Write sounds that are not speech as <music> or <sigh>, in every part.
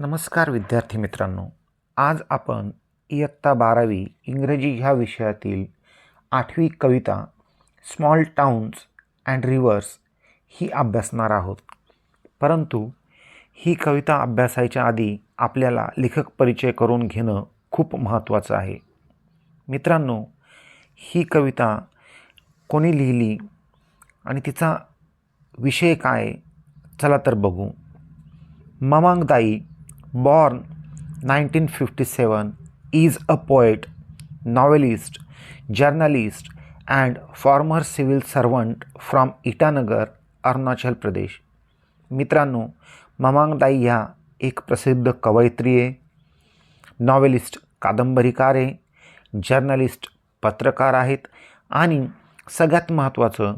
नमस्कार विद्यार्थी मित्रांनो आज आपण इयत्ता बारावी इंग्रजी ह्या विषयातील आठवी कविता स्मॉल टाउन्स अँड रिव्हर्स ही अभ्यासणार आहोत. परंतु ही कविता अभ्यासायच्या आधी आपल्याला लेखक परिचय करून घेणं खूप महत्त्वाचं आहे. मित्रांनो ही कविता कोणी लिहिली आणि तिचा विषय काय चला तर बघू. ममांगदाई born 1957 is a poet novelist journalist and former civil servant from Itanagar Arunachal Pradesh मित्रांनो ममांगदाई ह्या एक प्रसिद्ध कवयित्री आहे नॉवेलिस्ट कादंबरीकार आहे जर्नलिस्ट पत्रकार आहेत आणि सगळ्यात महत्त्वाचं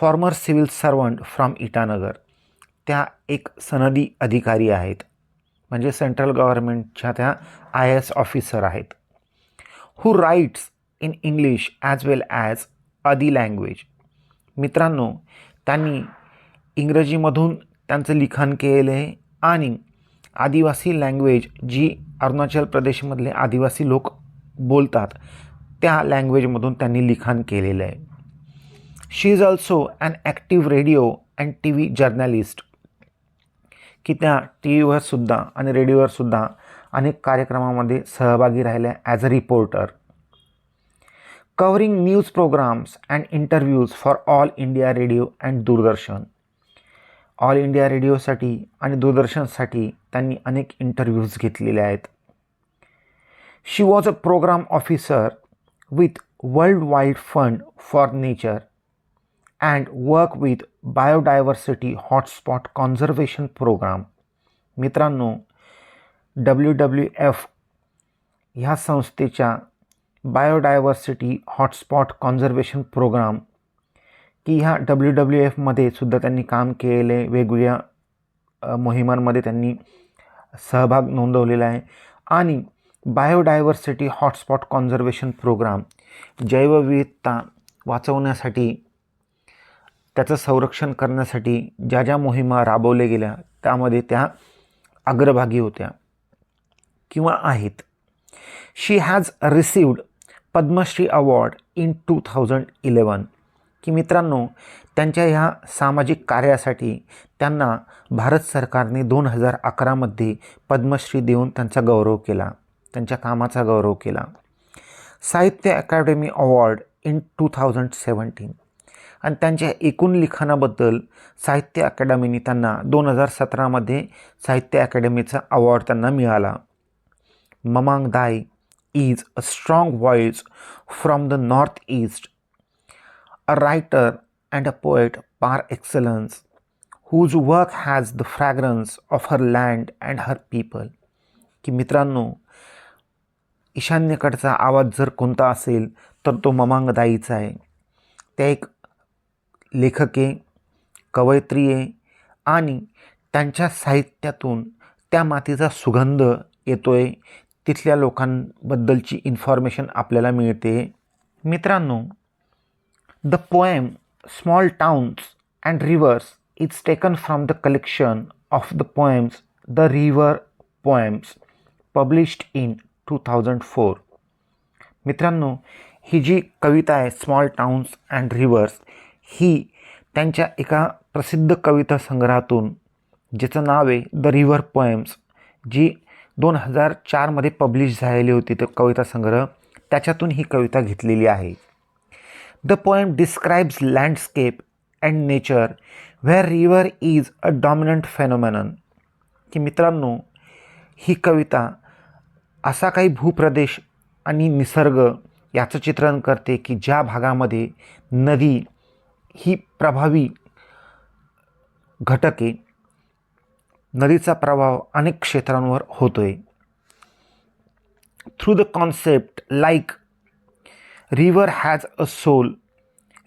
former civil servant from Itanagar त्या एक सनदी अधिकारी आहेत. म्हणजे सेंट्रल गव्हर्मेंटच्या त्या आय एस ऑफिसर आहेत who writes in English as well as Adi language मित्रांनो त्यांनी इंग्रजीमधून त्यांचं लिखाण केलेलं आहे आणि आदिवासी लँग्वेज जी अरुणाचल प्रदेशमधले आदिवासी लोक बोलतात त्या लँग्वेजमधून त्यांनी लिखाण केलेलं आहे. She is also an active radio and T V journalist की त्या टी व्हीवरसुद्धा आणि रेडिओवरसुद्धा अनेक कार्यक्रमामध्ये सहभागी राहिल्या as a reporter covering news programs and interviews for All India Radio and Doordarshan All India रेडिओसाठी आणि दूरदर्शनसाठी त्यांनी अनेक इंटरव्ह्यूज घेतलेले आहेत. She was a program officer with World Wide Fund for Nature and work with biodiversity hotspot conservation program मित्रांनो W W F ह्या संस्थेच्या biodiversity hotspot conservation programme की ह्या डब्ल्यू डब्ल्यू एफमध्ये सुद्धा त्यांनी काम केले वेगवेगळ्या मोहिमांमध्ये त्यांनी सहभाग नोंदवलेला आहे. आणि बायोडायव्हर्सिटी हॉटस्पॉट कॉन्झर्वेशन प्रोग्राम जैवविविधता वाचवण्यासाठी त्याचं संरक्षण करण्यासाठी ज्या ज्या मोहिमा राबवल्या गेल्या त्यामध्ये त्या अग्रभागी होत्या किंवा आहेत. She has received Padmashri award in two thousand eleven की मित्रांनो त्यांच्या ह्या सामाजिक कार्यासाठी त्यांना भारत सरकारने दोन हजार अकरामध्ये पद्मश्री देऊन त्यांचा गौरव केला त्यांच्या कामाचा गौरव केला. Sahitya academy award in two thousand seventeen आणि त्यांच्या एकूण लिखाणाबद्दल साहित्य अकॅडमीने त्यांना दोन हजार सतरामध्ये साहित्य अकॅडमीचा अवॉर्ड त्यांना मिळाला. Mamang Dai is a strong voice from the north east a writer and a poet par excellence whose work has the fragrance of her land and her people की मित्रांनो ईशान्येकडचा आवाज जर कोणता असेल तर तो ममांगदाईचा आहे. त्या एक लेखके आहे कवयित्री आणि त्यांच्या साहित्यातून त्या मातीचा सुगंध येतो आहे तिथल्या लोकांबद्दलची इन्फॉर्मेशन आपल्याला मिळते. मित्रांनो the poem small towns and rivers is taken from the collection of the poems the river poems published in two thousand four मित्रांनो ही जी कविता आहे स्मॉल टाउन्स अँड रिव्हर्स ही त्यांच्या एका प्रसिद्ध कविता संग्रहातून ज्याचं नाव आहे द रिव्हर पोएम्स जी दोन हजार चारमध्ये पब्लिश झालेली होती तो कविता संग्रह. त्याच्यातून ही कविता घेतलेली आहे. The poem describes landscape and nature where river is a dominant phenomenon. की मित्रांनो ही कविता असा काही भूप्रदेश आणि निसर्ग याचं चित्रण करते की ज्या भागामध्ये नदी ही प्रभावी घटके नदीचा प्रभाव अनेक क्षेत्रांवर होतो आहे through the concept like river has a soul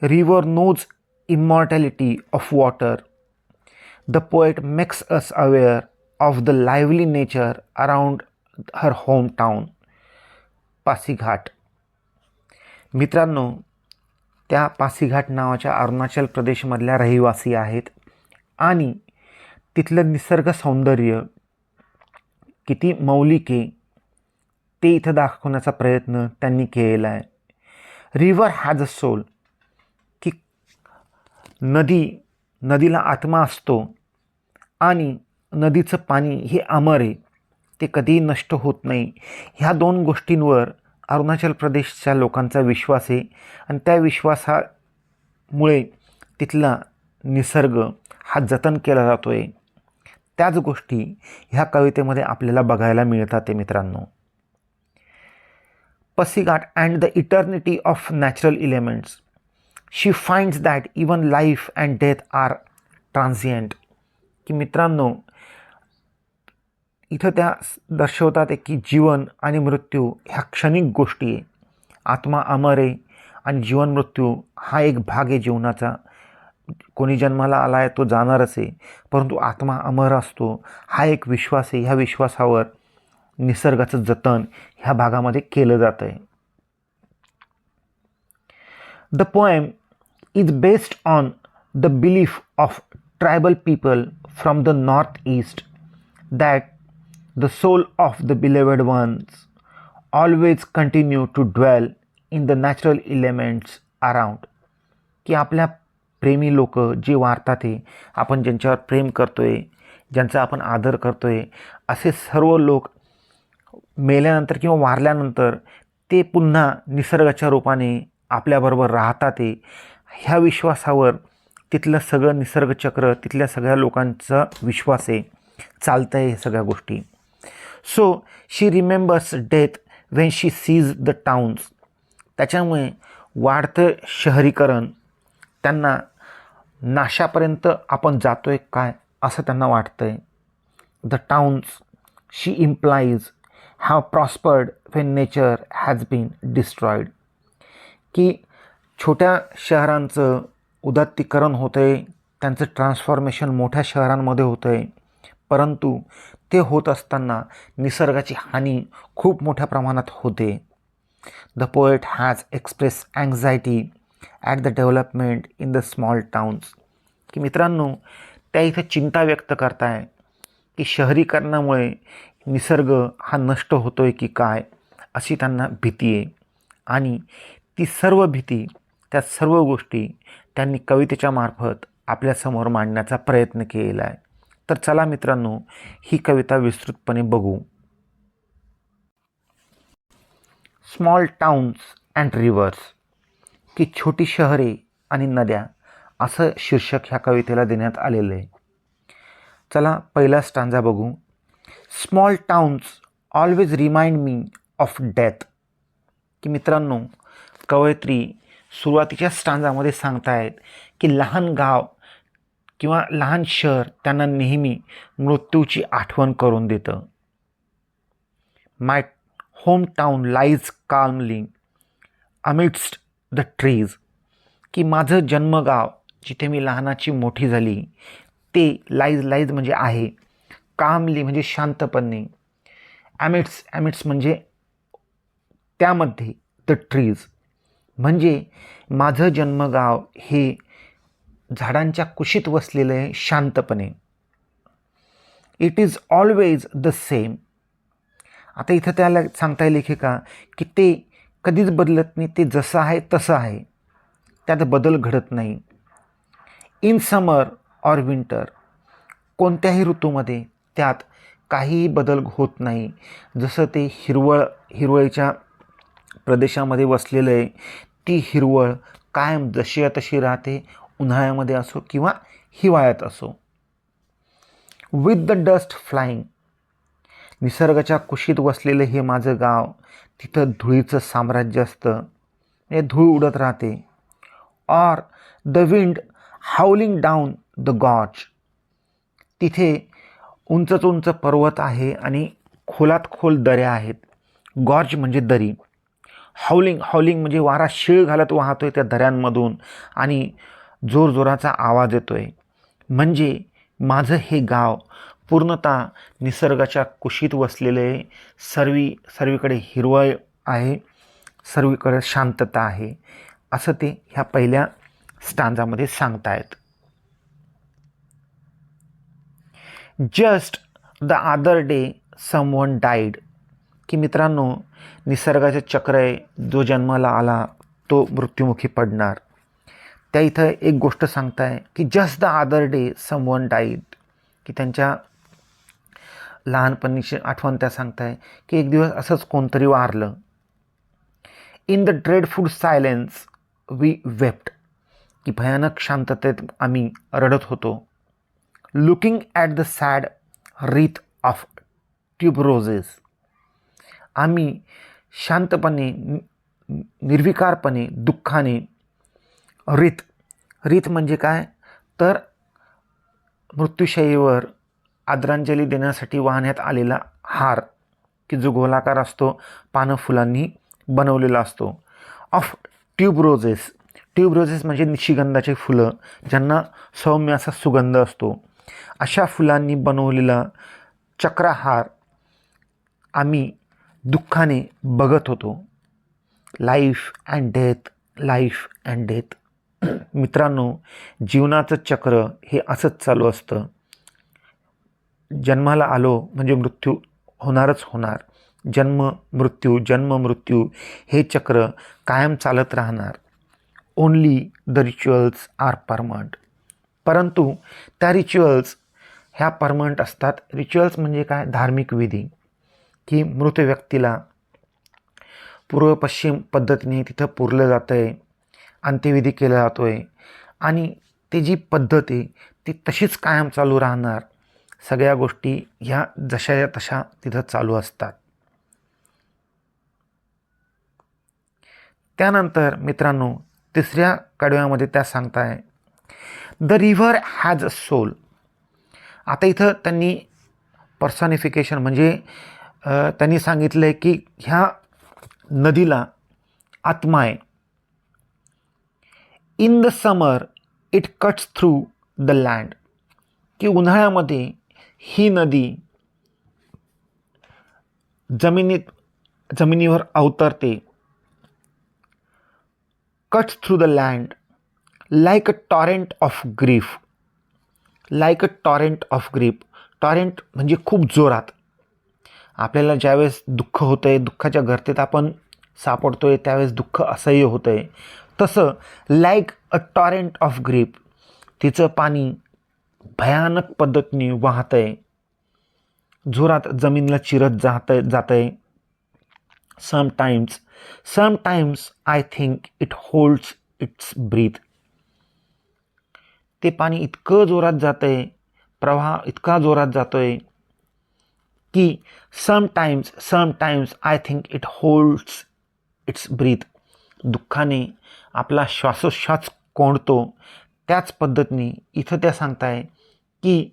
river knows immortality of water the poet makes us aware of the lively nature around her home town Pasighat मित्रांनो त्या पासीघाट नावाच्या अरुणाचल प्रदेशमधल्या रहिवासी आहेत. आणि तिथलं निसर्ग सौंदर्य किती मौलिक आहे ते इथं दाखवण्याचा प्रयत्न त्यांनी केलेला आहे. रिव्हर हॅज अ सोल की नदी नदीला आत्मा असतो आणि नदीचं पाणी हे अमर आहे ते कधीही नष्ट होत नाही. ह्या दोन गोष्टींवर अरुणाचल प्रदेशच्या लोकांचा विश्वास आहे. आणि त्या विश्वासामुळे तिथला निसर्ग हा जतन केला जातो आहे त्याच गोष्टी ह्या कवितेमध्ये आपल्याला बघायला मिळतात ते मित्रांनो. Pasighat and the eternity of natural elements. She finds that even life and death are transient. की मित्रांनो इथं त्या दर्शवतात आहे की जीवन आणि मृत्यू ह्या क्षणिक गोष्टी आहे. आत्मा अमर आहे आणि जीवन मृत्यू हा एक भाग आहे जीवनाचा. कोणी जन्माला आला आहे तो जाणारच आहे. परंतु आत्मा अमर असतो. हा एक विश्वास आहे. ह्या विश्वासावर निसर्गाचं जतन ह्या भागामध्ये केलं जातं आहे the poem is based on the belief of tribal people from the north east that the soul of the beloved ones always continue to dwell in the natural elements around. की आपल्या प्रेमी लोक जे वारतात आहे आपण ज्यांच्यावर प्रेम करतो आहे ज्यांचा आपण आदर करतो आहे असे सर्व लोक मेल्यानंतर किंवा वारल्यानंतर ते पुन्हा निसर्गाच्या रूपाने आपल्याबरोबर राहतात आहे ह्या विश्वासावर तिथलं सगळं निसर्गचक्र तिथल्या सगळ्या लोकांचा विश्वास आहे चालतं आहे हे सगळ्या गोष्टी. So she remembers death when she sees the towns त्याच्यामुळे वाढतं शहरीकरण. त्यांना नाशापर्यंत आपण जातो आहे काय असं त्यांना वाटतं आहे the towns she implies have prospered when nature has been destroyed की छोट्या शहरांचं उदात्तीकरण होतं आहे त्यांचं ट्रान्सफॉर्मेशन मोठ्या शहरांमध्ये होतं आहे परंतु ते होत असताना निसर्गाची हानी खूप मोठ्या प्रमाणात होते. The poet has express anxiety at the development in the small towns की मित्रांनो त्या इथं चिंता व्यक्त करताय की शहरीकरणामुळे निसर्ग हा नष्ट होतो आहे की काय अशी त्यांना भीती आहे. आणि ती सर्व भीती त्या सर्व गोष्टी त्यांनी कवितेच्या मार्फत आपल्यासमोर मांडण्याचा प्रयत्न केलेला आहे. तर चला मित्रांनो ही कविता विस्तृतपणे बघू. स्मॉल टाउन्स अँड रिव्हर्स की छोटी शहरे आणि नद्या असं शीर्षक ह्या कवितेला देण्यात आलेलं आहे. चला पहिला स्टांजा बघू. Small towns always remind me of death की मित्रांनो कवयित्री सुरुवातीच्या स्टांजामध्ये सांगतायत की लहान गाव किंवा लहान शहर त्यांना नेहमी मृत्यूची आठवण करून देतं. My home town lies calmly amidst the trees की माझं जन्मगाव जिथे मी लहानाची मोठी झाली ते लाईज लाईज म्हणजे आहे. कामली म्हणजे शांतपणे. ॲमिट्स ॲमिट्स म्हणजे त्यामध्ये द ट्रीज म्हणजे माझं जन्मगाव हे झाडांच्या कुशीत वसलेलं आहे शांतपणे. It is always the same आता इथं त्याला सांगता येईल लेखिका की ते कधीच बदलत नाही ते जसं आहे तसं आहे. त्यात बदल घडत नाही. इन समर ऑर विंटर कोणत्याही ऋतूमध्ये त्यात काहीही बदल होत नाही. जसं ते हिरवळ हिरवळीच्या प्रदेशामध्ये वसलेलं आहे ती हिरवळ कायम जशी तशी राहते उन्हाळ्यामध्ये असो किंवा हिवाळ्यात असो. विथ द डस्ट फ्लाईंग निसर्गाच्या कुशीत वसलेलं हे माझं गाव तिथं धुळीचं साम्राज्य असतं. हे धूळ उडत राहते. Or the wind howling down the gorge तिथे उंचच उंच पर्वत आहे आणि खोलात खोल दऱ्या आहेत. गॉर्ज म्हणजे दरी. हाऊलिंग हाऊलिंग म्हणजे वारा शिळ घालत वाहतो आहे त्या दऱ्यांमधून आणि जोरजोराचा आवाज येतो आहे म्हणजे माझं हे गाव पूर्णतः निसर्गाच्या कुशीत वसलेलं आहे सर्वी सर्वीकडे हिरवळ आहे सर्वीकडे शांतता आहे असं ते ह्या पहिल्या स्टांजामध्ये सांगतायत. Just the other day someone died की मित्रांनो निसर्गाचे चक्र आहे जो जन्माला आला तो मृत्युमुखी पडणार. त्या इथं एक गोष्ट सांगताय की just the other day someone died की त्यांच्या लहानपणीची आठवण त्या सांगताय की एक दिवस असंच कोणतरी वारलं. In the dreadful silence we wept की भयानक शांततेत आम्ही रडत होतो. Looking at the sad wreath of tuberoses आम्ही शांतपणे निर्विकारपणे दुःखाने रीत. रीत म्हणजे काय? तर मृत्यूशयीवर आदरांजली देण्यासाठी वाहण्यात आलेला हार की जो गोलाकार असतो पानं फुलांनी बनवलेला असतो. ऑफ ट्यूबरोजेस. ट्यूबरोजेस म्हणजे निशिगंधाचे फुलं ज्यांना सौम्य असा सुगंध असतो. अशा फुलांनी बनवलेला चक्रहार आम्ही दुःखाने बघत होतो. Life and death life and death <clears throat> मित्रांनो जीवनाचं चक्र हे असंच चालू असतं. जन्माला आलो म्हणजे मृत्यू होणारच होणार. जन्म मृत्यू जन्म मृत्यू हे चक्र कायम चालत राहणार. Only the rituals are permanent परंतु त्या रिच्युअल्स ह्या परमनंट असतात. रिच्युअल्स म्हणजे काय? धार्मिक विधी. की मृत व्यक्तीला पूर्व पश्चिम पद्धतीने तिथं पुरलं जातं आहे अंत्यविधी केला जातो आहे आणि ती जी पद्धत आहे ती तशीच कायम चालू राहणार. सगळ्या गोष्टी ह्या जशाच्या तशा तिथं चालू असतात. त्यानंतर मित्रांनो तिसऱ्या कडव्यामध्ये त्या सांगताय the river has a soul आता इथं त्यांनी पर्सॉनिफिकेशन म्हणजे त्यांनी सांगितलं आहे की ह्या नदीला आत्मा आहे. In the summer it cuts through the land की उन्हाळ्यामध्ये ही नदी जमिनीत जमिनीवर अवतरते. Cuts through the land like a torrent of grief like a torrent of grief torrent म्हणजे खूप जोरात. आपल्याला ज्यावेळेस दुःख होतं आहे दुःखाच्या गर्तेत आपण सापडतो आहे त्यावेळेस दुःख असह्य होतं आहे तसं like a torrent of grief तिचं पाणी भयानक पद्धतीने वाहतं आहे जोरात जमीनला चिरत जात जातं आहे sometimes sometimes I think it holds its breath ते पाणी इतकं जोरात जातं आहे प्रवाह इतका जोरात जातो आहे की sometimes sometimes I think it holds its breath दुःखाने आपला श्वासोश्वास कोंडतो. त्याच पद्धतीने इथं त्या सांगताय की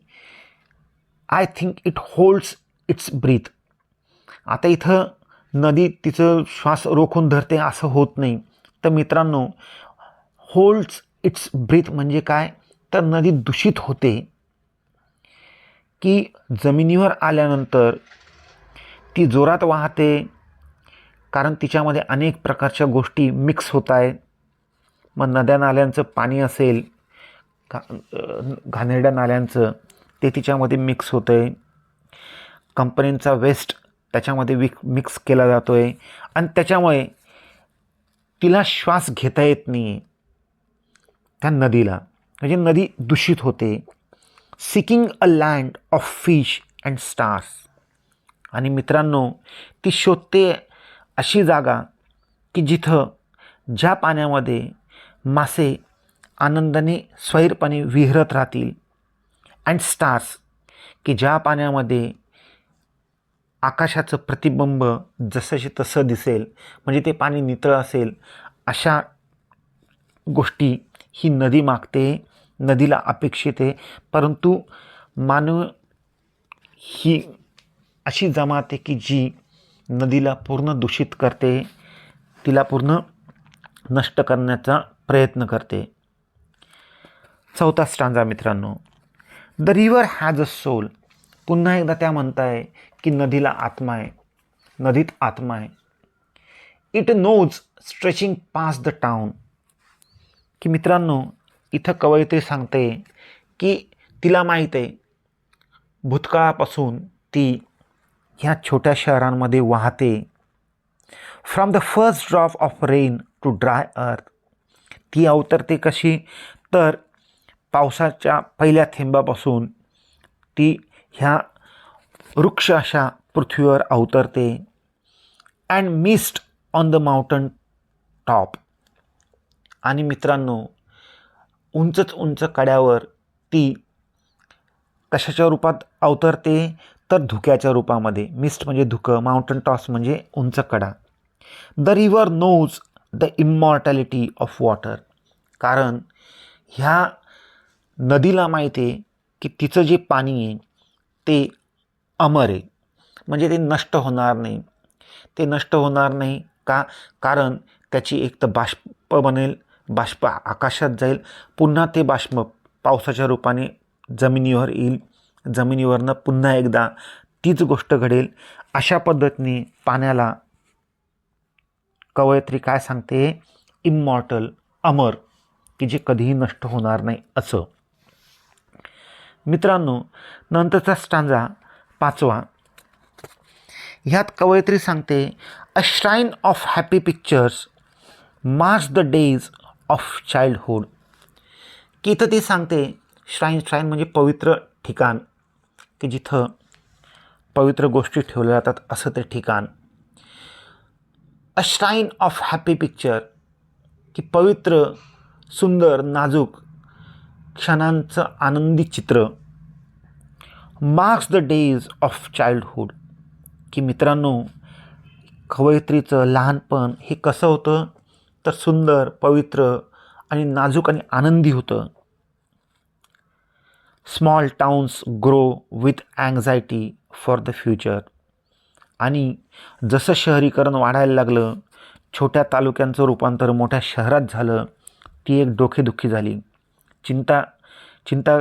I think it holds its breath आता इथं नदी तिचं श्वास रोखून धरते असं होत नाही. तर मित्रांनो होल्ड्स इट्स ब्रीथ म्हणजे काय? तर नदी दूषित होते. की जमिनीवर आल्यानंतर ती जोरात वाहते कारण तिच्यामध्ये अनेक प्रकारच्या गोष्टी मिक्स होत आहे मग नद्या नाल्यांचं पाणी असेल घा घाणेरड्या नाल्यांचं ते तिच्यामध्ये मिक्स होतं आहे कंपनींचा वेस्ट त्याच्यामध्ये विक मिक्स केला जातो आहे आणि त्याच्यामुळे तिला श्वास घेता येत नाही त्या नदीला. म्हणजे नदी दूषित होते. Seeking a land of fish and stars आणि मित्रांनो ती शोधते अशी जागा की जिथं ज्या पाण्यामध्ये मासे आनंदाने स्वैरपणे विहरत राहतील. अँड स्टार्स की ज्या पाण्यामध्ये आकाशाचं प्रतिबिंब जसंशी तसं दिसेल म्हणजे ते पाणी नितळ असेल अशा गोष्टी ही नदी मागते नदीला अपेक्षित आहे. परंतु मानव ही अशी जमात आहे की जी नदीला पूर्ण दूषित करते. तिला पूर्ण नष्ट करण्याचा प्रयत्न करते. चौथा स्टांजा मित्रांनो. The river has a soul. पुन्हा एकदा त्या म्हणताय की नदीला आत्मा आहे. नदीत आत्मा आहे. It knows stretching past the town. की मित्रांनो इथं कवयित्री सांगते की तिला माहीत आहे भूतकाळापासून ती ह्या छोट्या शहरांमध्ये वाहते. From the first drop of rain to dry earth ती अवतरते कशी? तर पावसाच्या पहिल्या थेंबापासून ती ह्या वृक्ष अशा पृथ्वीवर अवतरते. And mist on the mountain top आणि मित्रांनो उंचच उंच कड्यावर ती कशाच्या रूपात अवतरते? तर धुक्याच्या रूपामध्ये. मिस्ट म्हणजे धुकं माउंटन टॉस म्हणजे उंच कडा. The river knows the immortality of water कारण ह्या नदीला माहिती आहे की तिचं जे पाणी आहे ते अमर आहे. म्हणजे ते नष्ट होणार नाही. ते नष्ट होणार नाही का? कारण त्याची एक तर बाष्प बनेल बाष्प आकाशात जाईल. पुन्हा ते बाष्प पावसाच्या रूपाने जमिनीवर येईल. जमिनीवरनं पुन्हा एकदा तीच गोष्ट घडेल. अशा पद्धतीने पाण्याला कवयित्री काय सांगते? इमॉर्टल अमर की जे कधीही नष्ट होणार नाही असं. मित्रांनो नंतरचा स्टांजा पाचवा. ह्यात कवयित्री सांगते a shrine of happy pictures march the days of childhood की इथं ती सांगते श्राईन श्राईन म्हणजे पवित्र ठिकाण. की जिथं पवित्र गोष्टी ठेवल्या जातात असं ते ठिकाण. A shrine of happy picture की पवित्र सुंदर नाजूक क्षणांचं आनंदी चित्र marks the days of childhood की मित्रांनो कवयित्रीचं लहानपण हे कसं होतं? तर सुंदर पवित्र आणि नाजूक आणि आनंदी होतं. Small towns grow with anxiety for the future आणि जसं शहरीकरण वाढायला लागलं छोट्या तालुक्यांचं रूपांतर मोठ्या शहरात झालं ती एक डोकेदुखी झाली. चिंता चिंता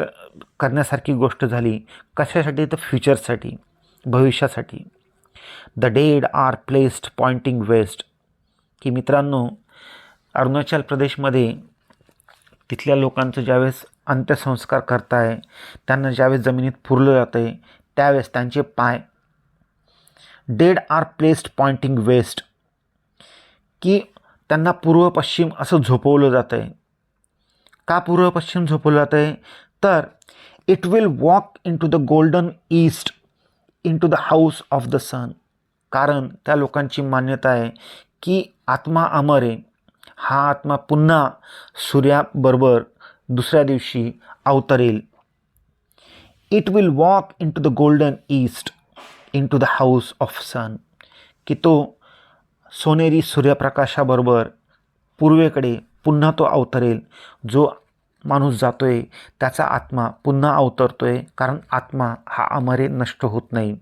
करण्यासारखी गोष्ट झाली. कशासाठी? तर फ्युचरसाठी भविष्यासाठी. The dead are placed pointing west की मित्रांनो अरुणाचल प्रदेशमध्ये तिथल्या लोकांचं ज्यावेळेस अंत्यसंस्कार करताय त्यांना ज्यावेळेस जमिनीत पुरलं जातं आहे त्यावेळेस त्यांचे पाय dead are placed pointing west की त्यांना पूर्व पश्चिम असं झोपवलं जातं आहे का पूर्व पश्चिम झोपवलं जातं आहे तर it will walk into the golden east into the house of the sun कारण त्या लोकांची मान्यता आहे की आत्मा अमर आहे. हा आत्मा पुन्हा सूर्याबरोबर दुसऱ्या दिवशी अवतरेल. It will walk into the golden east into the house of sun की तो सोनेरी सूर्यप्रकाशाबरोबर पूर्वेकडे पुन्हा तो अवतरेल. जो माणूस जातो आहे त्याचा आत्मा पुन्हा अवतरतो आहे कारण आत्मा हा अमरे नष्ट होत नाही.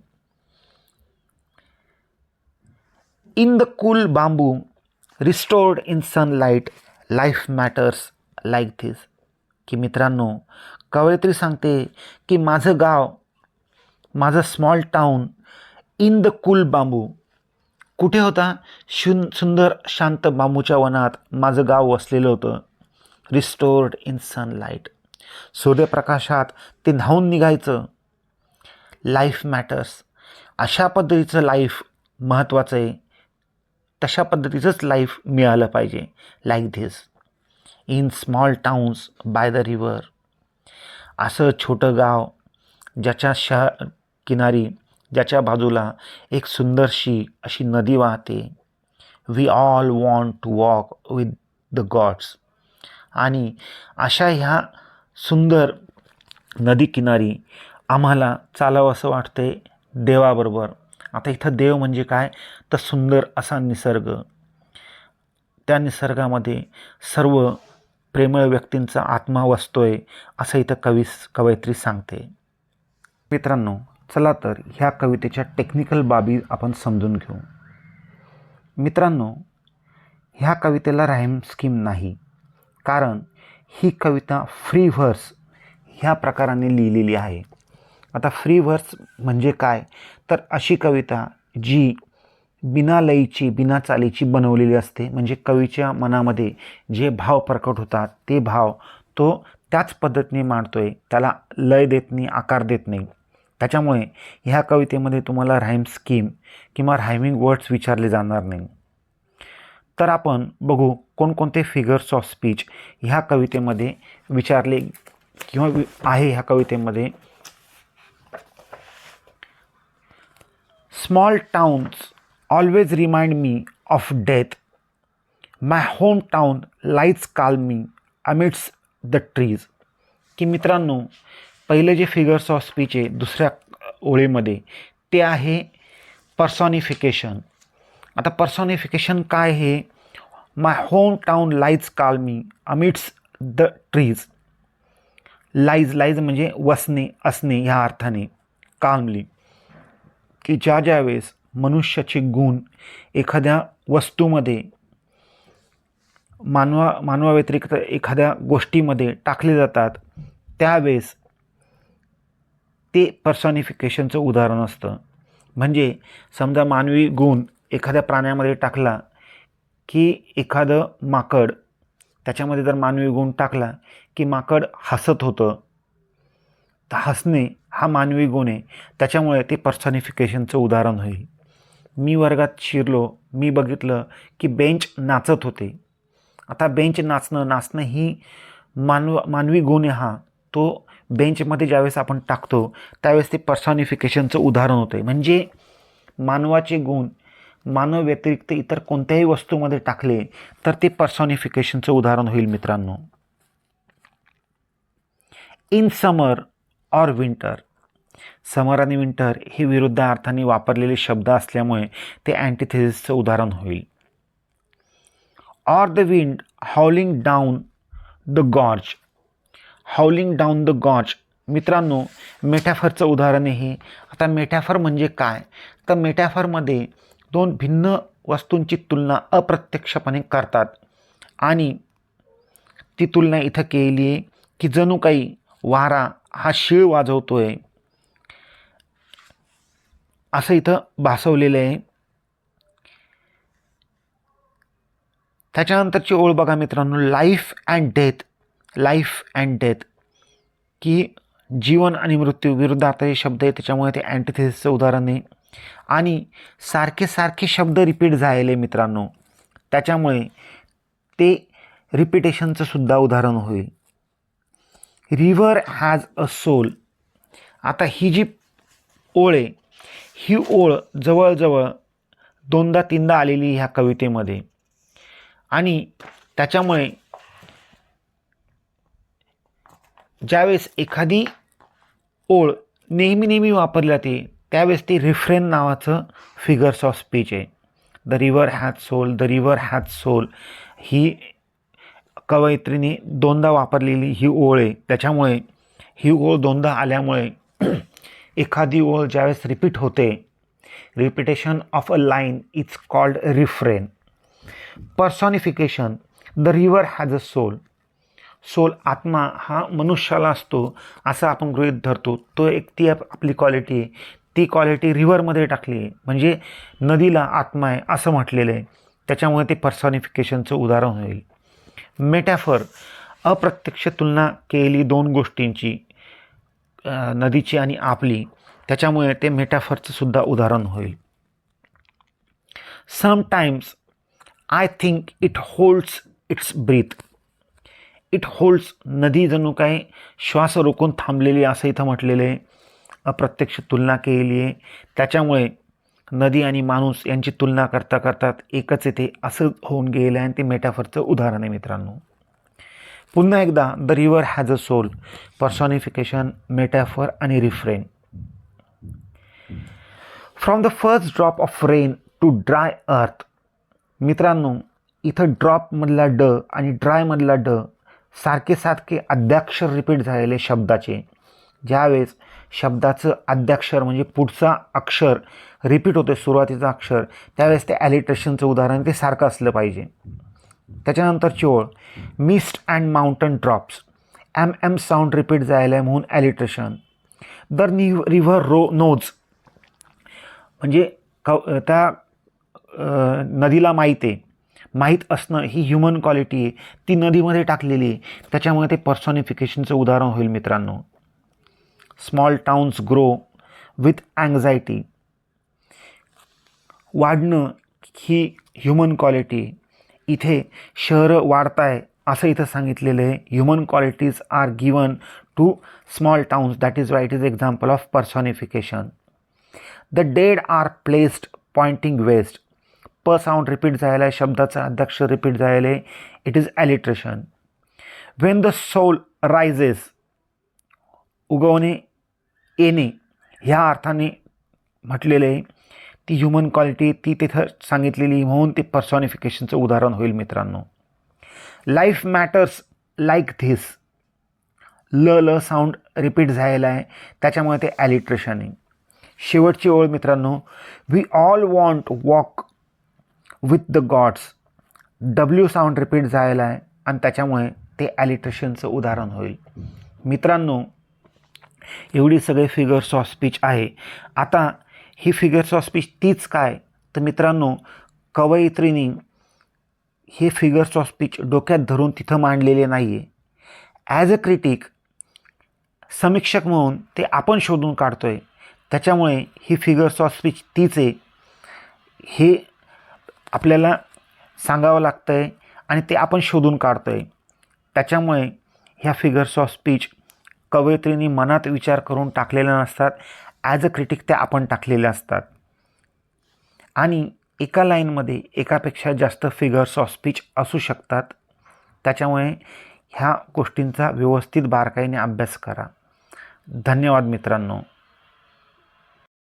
In the cool bamboo restored in sunlight life matters like this. की मित्रांनो कवयित्री सांगते की माझं गाव माझं small town in the cool bamboo. कुठे होता? शुन सुंदर शांत बांबूच्या वनात माझं गाव वसलेलं होतं. Restored in sunlight. सूर्यप्रकाशात ते धावून निघायचं. Life matters. अशा पद्धतीचं लाईफ महत्त्वाचं आहे. तशा पद्धतीचंच लाईफ मिळालं पाहिजे. Like this in small towns by the river असं छोटं गाव ज्याच्या शहर किनारी ज्याच्या बाजूला एक सुंदरशी अशी नदी वाहते. We all want to walk with the gods आणि अशा ह्या सुंदर नदीकिनारी आम्हाला चालावं असं वाटते देवाबरोबर. आता इथं देव म्हणजे काय? तर सुंदर असा निसर्ग. त्या निसर्गामध्ये सर्व प्रेमळ व्यक्तींचा आत्मा वसतोय असं इथं कवी कवयित्री सांगते. मित्रांनो चला तर ह्या कवितेच्या टेक्निकल बाबी आपण समजून घेऊ. मित्रांनो ह्या कवितेला राहीम स्कीम नाही. कारण ही कविता फ्री व्हर्स ह्या प्रकाराने लिहिलेली आहे. आता फ्री व्हर्स म्हणजे काय? तर अशी कविता जी बिना लयीची बिना चालीची बनवलेली असते म्हणजे कवीच्या मनामध्ये जे भाव प्रकट होतात ते भाव तो त्याच पद्धतीने मांडतो आहे त्याला लय देत नाही आकार देत नाही. त्याच्यामुळे ह्या कवितेमध्ये तुम्हाला राईम स्कीम किंवा रायमिंग वर्ड्स विचारले जाणार नाही. तर आपण बघू कोणकोणते फिगर्स ऑफ स्पीच ह्या कवितेमध्ये विचारले किंवा वि आहे ह्या कवितेमध्ये. Small towns always remind me of death my home town lights calmly amidst the trees की मित्रांनो पहिले जे फिगर्स ऑफ स्पीच आहे दुसऱ्या ओळीमध्ये ते आहे पर्सॉनिफिकेशन आता पर्सॉनिफिकेशन काय hey my home town lies काल मी amidst the trees lies lies म्हणजे वसणे असणे ह्या अर्थाने कालमली की ज्या ज्या वेळेस मनुष्याचे गुण एखाद्या वस्तूमध्ये मानवा मानवाव्यतिरिक्त एखाद्या गोष्टीमध्ये टाकले जातात त्यावेळेस ते पर्सॉनिफिकेशनचं उदाहरण असतं. म्हणजे समजा मानवी गुण एखाद्या प्राण्यामध्ये टाकला की एखादं माकड त्याच्यामध्ये जर मानवी गुण टाकला की माकड हसत होतं तर हसणे हा मानवी गुण आहे. त्याच्यामुळे ते पर्सॉनिफिकेशनचं उदाहरण होईल मी वर्गात शिरलो मी बघितलं की बेंच नाचत होते. आता बेंच नाचणं नाचणं ही मानव मानवी गुण आहे हा. तो बेंचमध्ये ज्यावेळेस आपण टाकतो त्यावेळेस ते पर्सॉनिफिकेशनचं उदाहरण होतं. म्हणजे मानवाचे गुण मानव व्यतिरिक्त इतर कोणत्याही वस्तूमध्ये टाकले तर ते पर्सॉनिफिकेशनचं उदाहरण होईल मित्रांनो. In summer or winter. Summer आणि विंटर हे विरुद्ध अर्थाने वापरलेले शब्द असल्यामुळे ते अँटीथेसिसचं उदाहरण होईल. Or the wind howling down the gorge howling down the gorge मित्रांनो मेटॅफरचं उदाहरण हे. आता मेटॅफर म्हणजे काय? तर मेटॅफरमध्ये दोन भिन्न वस्तूंची तुलना अप्रत्यक्षपणे करतात. आणि ती तुलना इथं केली आहे की जणू काही वारा हा शिळ आहे असं इथं भासवलेलं आहे. त्याच्यानंतरची ओळ बघा मित्रांनो life and death life and death की जीवन आणि मृत्यू विरुद्धार्थी शब्द आहे त्याच्यामुळे ते अँटीथेसिसचं उदाहरण आहे. आणि सारखे सारखे शब्द रिपीट झालेले मित्रांनो त्याच्यामुळे ते रिपिटेशनचं सुद्धा उदाहरण होईल. River has a soul. आता ही जी ओळ आहे ही ओळ जवळजवळ दोनदा तीनदा आलेली ह्या कवितेमध्ये. आणि त्याच्यामुळे ज्यावेळेस एखादी ओळ नेहमी नेहमी वापरली जाते त्यावेळेस ती रिफ्रेन नावाचं फिगर्स ऑफ स्पीच आहे. The river has soul the river has soul ही कवयित्रीने दोनदा वापरलेली ही ओळ आहे. त्याच्यामुळे ही ओळ दोनदा आल्यामुळे <clears throat> एखादी ओळ ज्यावेळेस रिपीट होते repetition of a line is called refrain personification the river has a soul soul आत्मा हा मनुष्याला असतो असं आपण गृहीत धरतो. तो एक ती आपली क्वालिटी आहे. ती क्वालिटी रिव्हरमध्ये टाकली आहे. म्हणजे नदीला आत्मा आहे असं म्हटलेलं आहे. त्याच्यामुळे ते पर्सॉनिफिकेशनचं उदाहरण होईल. मेटॅफर अप्रत्यक्ष तुलना केलेली दोन गोष्टींची नदीची आणि आपली त्याच्यामुळे ते मेटॅफरचं सुद्धा उदाहरण होईल. Sometimes I think it holds its breath it holds नदी जणू काय श्वास रोखून थांबलेली असं इथं म्हटलेलं आहे. अप्रत्यक्ष तुलना केलेली आहे. त्याच्यामुळे नदी आणि माणूस यांची तुलना करता करतात एकच येते असं होऊन गेलं आहे. आणि ते मेटाफरचं उदाहरण आहे मित्रांनो. पुन्हा एकदा the river has a soul personification metaphor आणि refrain from the first drop of rain to dry earth मित्रांनो इथं ड्रॉपमधला ड आणि ड्रायमधला ड सारखे सारखे अद्याक्षर रिपीट झालेले शब्दाचे. ज्यावेळेस शब्दाचं आद्याक्षर म्हणजे पुढचा अक्षर रिपीट होते सुरुवातीचं अक्षर. त्यावेळेस ते ॲलिट्रेशनचं उदाहरण ते सारखं असलं पाहिजे. त्याच्यानंतरची ओळ mist and mountain drops M M sound repeat जायला आहे म्हणून ॲलिट्रेशन द नि रिव्हर रो नोज म्हणजे क त्या नदीला माहीत आहे. माहीत असणं ही ह्युमन क्वालिटी आहे. ती नदीमध्ये टाकलेली आहे. त्याच्यामुळे ते पर्सॉनिफिकेशनचं उदाहरण होईल मित्रांनो. Small towns grow with anxiety वाढणं ही ह्युमन क्वालिटी इथे शहरं वाढताय असं इथं सांगितलेलं आहे. Human qualities are given to small towns that is why it is example of personification the dead are placed pointing west प साऊंड रिपीट झालेला आहे शब्दाचा अध्यक्ष रिपीट झालेलं आहे. It is alliteration when the soul rises उगवणे येणे ह्या अर्थाने म्हटलेलं आहे ती ह्युमन क्वालिटी ती तिथं सांगितलेली म्हणून ते पर्सॉनिफिकेशनचं उदाहरण होईल मित्रांनो. लाईफ मॅटर्स लाईक धिस ल ल साऊंड रिपीट झालेला आहे. त्याच्यामुळे ते ॲलिट्रेशन आहे. शेवटची ओळ मित्रांनो we all want walk with the gods W sound repeat झालेला आहे आणि त्याच्यामुळे ते ॲलिट्रेशनचं उदाहरण होईल. मित्रांनो एवढी सगळे फिगर्स ऑफ स्पीच आहे. आता ही फिगर्स ऑफ स्पीच तीच काय? तर मित्रांनो कवयित्रीनी हे फिगर्स ऑफ स्पीच डोक्यात धरून तिथं मांडलेले नाही आहे ॲज अ क्रिटिक समीक्षक म्हणून ते आपण शोधून काढतो आहे त्याच्यामुळे ही फिगर्स ऑफ स्पीच तीच आहे हे आपल्याला सांगावं लागतं आहे आणि ते आपण शोधून काढतो आहे त्याच्यामुळे ह्या फिगर्स ऑफ स्पीच कवयित्रींनी मनात विचार करून टाकलेल्या नसतात. ॲज अ क्रिटिक त्या आपण टाकलेल्या असतात. आणि एका लाईनमध्ये एकापेक्षा जास्त फिगर्स ऑफ स्पीच असू शकतात. त्याच्यामुळे ह्या गोष्टींचा व्यवस्थित बारकाईने अभ्यास करा. धन्यवाद मित्रांनो.